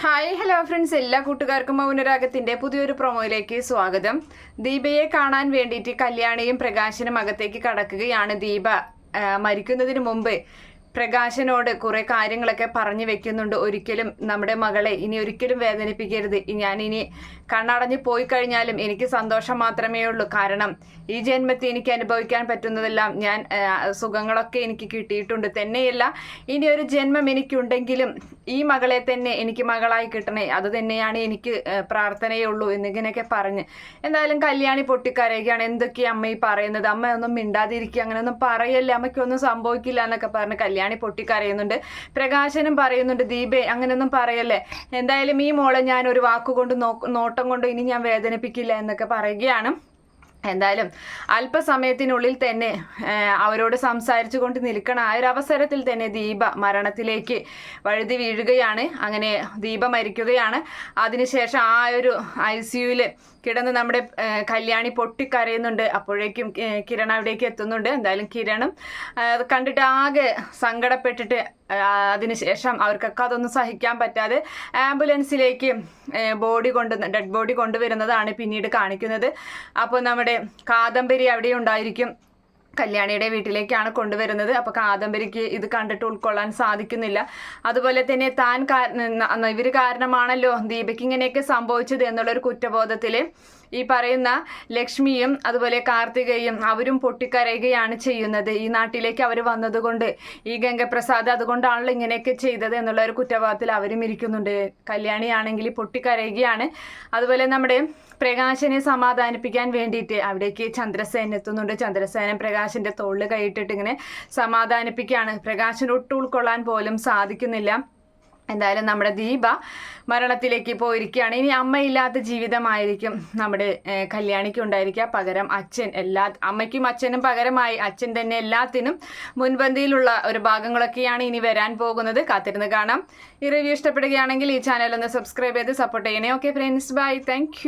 Hi hello friends എല്ലാ കൂട്ടുകാർക്കും മൗനരാഗത്തിന്റെ പുതിയൊരു പ്രൊമോയിലേക്ക് സ്വാഗതം. ദീപയെ കാണാൻ വേണ്ടിയിട്ട് കല്യാണിയും പ്രകാശനും അകത്തേക്ക് കടക്കുകയാണ് ദീപ. മരിക്കുന്നതിന് മുമ്പ് പ്രകാശനോട് കുറെ കാര്യങ്ങളൊക്കെ പറഞ്ഞു വെക്കുന്നുണ്ട്. ഒരിക്കലും നമ്മുടെ മകളെ ഇനി ഒരിക്കലും വേദനിപ്പിക്കരുത്. ഞാൻ ഇനി കണ്ണടഞ്ഞ് പോയി കഴിഞ്ഞാലും എനിക്ക് സന്തോഷം മാത്രമേ ഉള്ളൂ. കാരണം ഈ ജന്മത്തിൽ എനിക്ക് അനുഭവിക്കാൻ പറ്റുന്നതെല്ലാം ഞാൻ സുഖങ്ങളൊക്കെ എനിക്ക് കിട്ടിയിട്ടുണ്ട്. തന്നെയല്ല ഇനി ഒരു ജന്മം എനിക്കുണ്ടെങ്കിലും ഈ മകളെ തന്നെ എനിക്ക് മകളായി കിട്ടണേ. അത് തന്നെയാണ് എനിക്ക് പ്രാർത്ഥനയുള്ളൂ എന്നിങ്ങനെയൊക്കെ പറഞ്ഞ്. എന്തായാലും കല്യാണി പൊട്ടിക്കരയുകയാണ്. എന്തൊക്കെയാ അമ്മ ഈ പറയുന്നത്? അമ്മ ഒന്നും മിണ്ടാതിരിക്കുക അങ്ങനെയൊന്നും പറയല്ലേ. അമ്മയ്ക്കൊന്നും സംഭവിക്കില്ല എന്നൊക്കെ പറഞ്ഞ് കല്യാണി പൊട്ടിക്കരയുന്നുണ്ട്. പ്രകാശനും പറയുന്നുണ്ട് ദീപേ അങ്ങനെയൊന്നും പറയല്ലേ. എന്തായാലും ഈ മോളെ ഞാൻ ഒരു വാക്കുകൊണ്ട് നോ- കൊണ്ട് ഇനി ഞാൻ വേദനിപ്പിക്കില്ല എന്നൊക്കെ പറയുകയാണ്. എന്തായാലും അല്പസമയത്തിനുള്ളിൽ തന്നെ അവരോട് സംസാരിച്ചു കൊണ്ട് നിൽക്കണ ആ ഒരു അവസരത്തിൽ തന്നെ ദീപ മരണത്തിലേക്ക് വഴുതി വീഴുകയാണ്. അങ്ങനെ ദീപ മരിക്കുകയാണ്. അതിനുശേഷം ആ ഒരു ഐ സിയുയിൽ കിടന്ന് നമ്മുടെ കല്യാണി പൊട്ടിക്കരയുന്നുണ്ട്. അപ്പോഴേക്കും കിരൺ അവിടേക്ക് എത്തുന്നുണ്ട്. എന്തായാലും കിരണും കണ്ടിട്ട് ആകെ സങ്കടപ്പെട്ടിട്ട് അതിനുശേഷം അവർക്കൊക്കെ അതൊന്നും സഹിക്കാൻ പറ്റാതെ ആംബുലൻസിലേക്ക് ബോഡി കൊണ്ട് ഡെഡ് ബോഡി കൊണ്ടുവരുന്നതാണ് പിന്നീട് കാണിക്കുന്നത്. അപ്പോൾ നമ്മുടെ കാദംബരി അവിടെ ഉണ്ടായിരിക്കും. കല്യാണിയുടെ വീട്ടിലേക്കാണ് കൊണ്ടുവരുന്നത്. അപ്പോൾ കാദംബരിക്ക് ഇത് കണ്ടിട്ട് ഉൾക്കൊള്ളാൻ സാധിക്കുന്നില്ല. അതുപോലെ തന്നെ താൻ ഇവർ കാരണമാണല്ലോ ദീപയ്ക്ക് ഇങ്ങനെയൊക്കെ സംഭവിച്ചത് എന്നുള്ളൊരു കുറ്റബോധത്തിൽ ഈ പറയുന്ന ലക്ഷ്മിയും അതുപോലെ കാർത്തികയും അവരും പൊട്ടിക്കരയുകയാണ് ചെയ്യുന്നത്. ഈ നാട്ടിലേക്ക് അവർ വന്നതുകൊണ്ട് ഈ ഗംഗപ്രസാദ് അതുകൊണ്ടാണല്ലോ ഇങ്ങനെയൊക്കെ ചെയ്തത് എന്നുള്ള ഒരു കുറ്റബോധത്തിൽ അവരും ഇരിക്കുന്നുണ്ട്. കല്യാണിയാണെങ്കിൽ പൊട്ടിക്കരയുകയാണ്. അതുപോലെ നമ്മുടെ പ്രകാശനെ സമാധാനിപ്പിക്കാൻ വേണ്ടിയിട്ട് അവിടേക്ക് ചന്ദ്രസേന എത്തുന്നുണ്ട്. ചന്ദ്രസേനൻ പ്രകാശിന്റെ തോളിൽ കൈയിട്ടിട്ട് ഇങ്ങനെ സമാധാനിപ്പിക്കുകയാണ്. പ്രകാശിന് ഒട്ടും ഉൾക്കൊള്ളാൻ പോലും സാധിക്കുന്നില്ല. എന്തായാലും നമ്മുടെ ദീപ മരണത്തിലേക്ക് പോയിരിക്കുകയാണ്. ഇനി അമ്മയില്ലാത്ത ജീവിതമായിരിക്കും നമ്മുടെ കല്യാണിക്ക് ഉണ്ടായിരിക്കുക. പകരം അച്ഛൻ എല്ലാ അമ്മയ്ക്കും അച്ഛനും പകരമായി അച്ഛൻ തന്നെ എല്ലാത്തിനും മുൻപന്തിയിലുള്ള ഒരു ഭാഗങ്ങളൊക്കെയാണ് ഇനി വരാൻ പോകുന്നത്. കാത്തിരുന്ന് കാണാം. ഈ റിവ്യൂ ഇഷ്ടപ്പെടുകയാണെങ്കിൽ ഈ ചാനൽ ഒന്ന് സബ്സ്ക്രൈബ് ചെയ്ത് സപ്പോർട്ട് ചെയ്യണേ. Okay friends bye thank